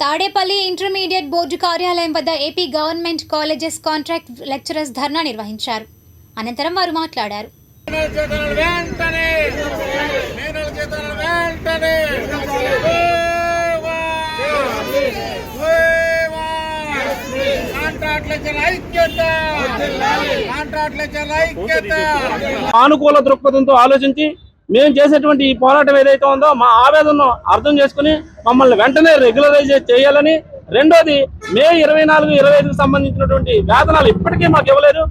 Tadepalli intermediate board కార్యాలయం వద్ద AP government colleges contract lecturers dharna నిర్వహించారు. అనంతరం వారు మాట్లాడారు. సానుకూల దృక్పథంతో ఆలోచించి మేము చేసేటువంటి ఈ పోరాటం ఏదైతే ఉందో మా ఆవేదనను అర్థం చేసుకుని మమ్మల్ని వెంటనే రెగ్యులరైజ్ చేయాలని రెండోది మే ఇరవై నాలుగు ఇరవై ఐదుకు సంబంధించినటువంటి వేతనాలు ఇప్పటికీ మాకు ఇవ్వలేదు.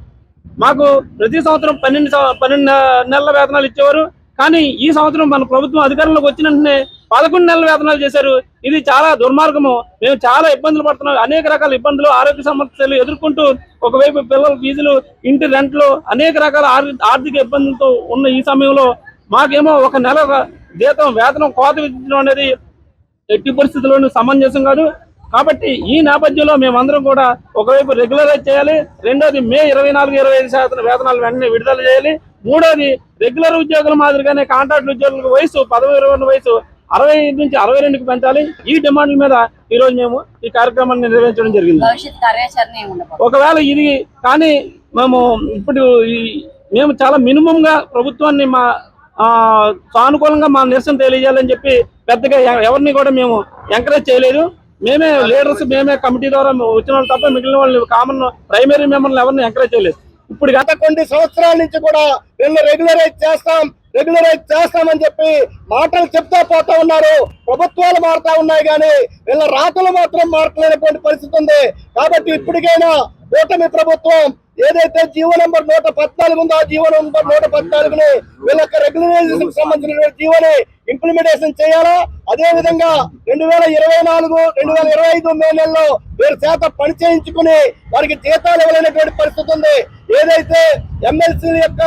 మాకు ప్రతి సంవత్సరం పన్నెండు పన్నెండు నెలల వేతనాలు ఇచ్చేవారు. కానీ ఈ సంవత్సరం మన ప్రభుత్వం అధికారంలోకి వచ్చిన వెంటనే పదకొండు నెలల వేతనాలు చేశారు. ఇది చాలా దుర్మార్గము. మేము చాలా ఇబ్బందులు పడుతున్నాం. అనేక రకాల ఇబ్బందులు ఆరోగ్య సమస్యలు ఎదుర్కొంటూ ఒకవైపు పిల్లల ఫీజులు ఇంటి రెంట్లు అనేక రకాల ఆర్థిక ఇబ్బందులతో ఉన్న ఈ సమయంలో మాకేమో ఒక నెల జీతం వేతనం కోత విధించడం అనేది ఎట్టి పరిస్థితుల్లోనూ సమంజసం కాదు. కాబట్టి ఈ నేపథ్యంలో మేమందరం కూడా ఒకవైపు రెగ్యులరైజ్ చేయాలి రెండోది మే ఇరవై నాలుగు ఇరవై ఐదు శాతం వేతనాలు వెంటనే విడుదల చేయాలి మూడోది రెగ్యులర్ ఉద్యోగుల మాదిరిగానే కాంట్రాక్ట్ ఉద్యోగుల వయసు పదవి ఇరవై వయసు అరవై ఐదు నుంచి అరవై రెండుకి పెంచాలి. ఈ డిమాండ్ల మీద ఈ రోజు మేము ఈ కార్యక్రమాన్ని నిర్వహించడం జరిగింది. ఒకవేళ ఇది కానీ మేము ఇప్పుడు మేము చాలా మినిమం గా ప్రభుత్వాన్ని మా సానుకూలంగా మా నిరసన తెలియజేయాలని చెప్పి పెద్దగా ఎవరిని కూడా మేము ఎంకరేజ్ చేయలేదు. మేమే లీడర్స్ మేమే కమిటీ ద్వారా వచ్చిన వాళ్ళు తప్ప మిగిలిన వాళ్ళు కామన్ ప్రైమరీ మెంబర్లు ఎవరిని ఎంకరేజ్ చేయలేదు. ఇప్పుడు గత కొన్ని సంవత్సరాల నుంచి కూడా వీళ్ళు రెగ్యులరైజ్ చేస్తాం రెగ్యులరైజ్ చేస్తామని చెప్పి మాటలు చెప్తా పోతా ఉన్నారు. ప్రభుత్వాలు మారుతా ఉన్నాయి కానీ వీళ్ళ రాతలు మాత్రం మారట్లేనటువంటి పరిస్థితి ఉంది. కాబట్టి ఇప్పటికైనా కూటమి ప్రభుత్వం ఏదైతే జీవో నంబర్ నూట పద్నాలుగు ఉందో ఆ జీవో నెంబర్ నూట పద్నాలుగుని వీళ్ళ రెగ్యులరైజేషన్ సంబంధించినటువంటి జీవోని ఇంప్లిమెంటేషన్ చేయాలా? అదే విధంగా రెండు వేల ఇరవై నాలుగు రెండు వేల ఇరవై ఐదు మే నెలలో వీరు చేత పని చేయించుకుని వారికి జీతాలు ఇవ్వలేనటువంటి పరిస్థితి ఉంది. ఏదైతే ఎమ్మెల్సీ యొక్క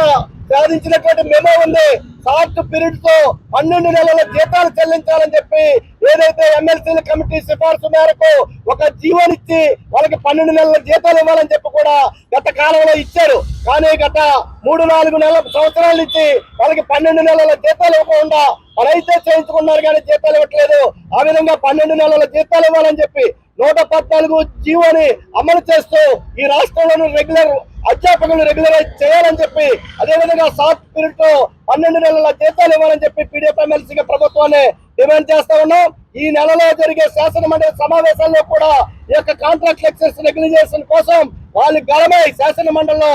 సాధించినటువంటి మెమో ఉంది షార్ట్ పీరియడ్తో పన్నెండు నెలల జీతాలు చెల్లించాలని చెప్పి ఏదైతే ఎమ్మెల్సీల కమిటీ సిఫార్సు మేరకు ఒక జీవోనిచ్చి వాళ్ళకి పన్నెండు నెలల జీతాలు ఇవ్వాలని చెప్పి కూడా గత కాలంలో ఇచ్చారు. కానీ గత మూడు నాలుగు నెలల సంవత్సరాల నుంచి వాళ్ళకి పన్నెండు నెలల జీతాలు ఇవ్వకుండా పనైతే చేయించుకున్నారు కానీ జీతాలు ఇవ్వట్లేదు. ఆ విధంగా పన్నెండు నెలల జీతాలు ఇవ్వాలని చెప్పి నూట పద్నాలుగు జీవోని అమలు చేస్తూ ఈ రాష్ట్రంలోని రెగ్యులర్ అధ్యాపకులు రెగ్యులరైజ్ చేయాలని చెప్పి అదేవిధంగా సాఫ్ట్ పీరియడ్తో పన్నెండు నెలల జీతాలు ఇవ్వాలని చెప్పి పీడిఎఫ్ ఎమ్మెల్సీగా ప్రభుత్వాన్ని డిమాండ్ చేస్తా ఉన్నాం. ఈ నెలలో జరిగే శాసనమండలి సమావేశాల్లో కూడా ఈ యొక్క కాంట్రాక్ట్ లెక్చర్స్ రెగ్యులైజేషన్ కోసం వాళ్ళు గలమై శాసనమండలిలో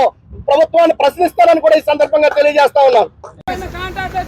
ప్రభుత్వాన్ని ప్రశ్నిస్తారని కూడా ఈ సందర్భంగా తెలియజేస్తా ఉన్నాం. కాంట్రాక్ట్